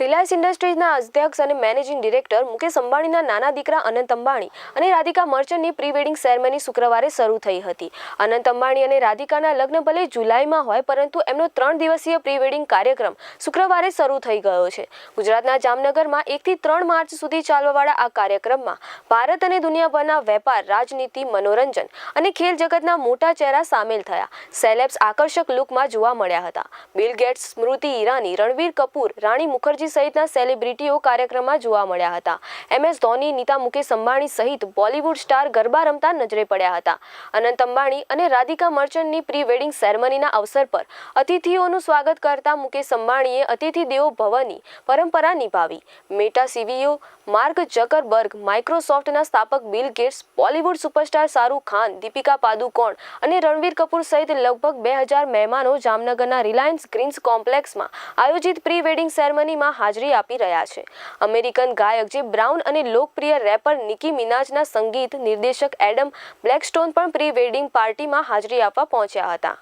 Reliance ઇન્ડસ્ટ્રીઝના અધ્યક્ષ અને managing director Mukesh અંબાણીના નાના દીકરા અનંત અંબાણી અને રાધિકા મર્ચન્ટની પ્રી વેડિંગ સેરેમની શુક્રવારે શરૂ થઈ હતી. અનંત અંબાણી અને રાધિકાના લગ્ન ભલે જુલાઈમાં હોય, પરંતુ એમનો ત્રણ દિવસીય પ્રી વેડિંગ કાર્યક્રમ શુક્રવારે શરૂ થઈ ગયો છે. ગુજરાતના જામનગરમાં એકથી ત્રણ માર્ચ સુધી ચાલવાવાળા આ કાર્યક્રમમાં ભારત અને દુનિયાભરના વેપાર, રાજનીતિ, મનોરંજન અને ખેલ જગતના મોટા ચહેરા સામેલ થયા. સેલેબ્સ આકર્ષક લુકમાં જોવા મળ્યા હતા. બિલ ગેટ્સ, સ્મૃતિ ઈરાની, રણવીર કપૂર, રાણી મુખર્જી સહિતના સેલિબ્રિટીઓ કાર્યક્રમમાં જોવા મળ્યા હતા. એમ એસ ધોની, નીતા મુકેશ અંબાણી સહિત બોલિવૂડ સ્ટાર ગરબા રમતા નજરે પડ્યા હતા. અનંત અંબાણી અને રાધિકા મર્ચન્ટની પ્રી વેડિંગ સેરેમનીના અવસર પર અતિથિઓનું સ્વાગત કરતા મુકેશ અંબાણીએ અતિથિ દેવો ભવની પરંપરા નિભાવી. મેટા સીવીઓ માર્ક જકરબર્ગ માઇક્રોસોફ્ટના સ્થાપક Bill Gates, Bollywood superstar Shahrukh Khan, Deepika Padukone અને રણવીર કપૂર સહિત લગભગ બે હજાર મહેમાનો જામનગરના રિલાયન્સ ગ્રીન્સ કોમ્પ્લેક્સમાં આયોજિત પ્રી વેડિંગ સેરેમનીમાં હાજરી આપી રહ્યા છે. અમેરિકન ગાયક જે બ્રાઉન અને લોકપ્રિય રેપર નિકી મિનાજના સંગીત નિર્દેશક એડમ બ્લેકસ્ટોન પણ પ્રી વેડિંગ પાર્ટીમાં હાજરી આપવા પહોંચ્યા હતા.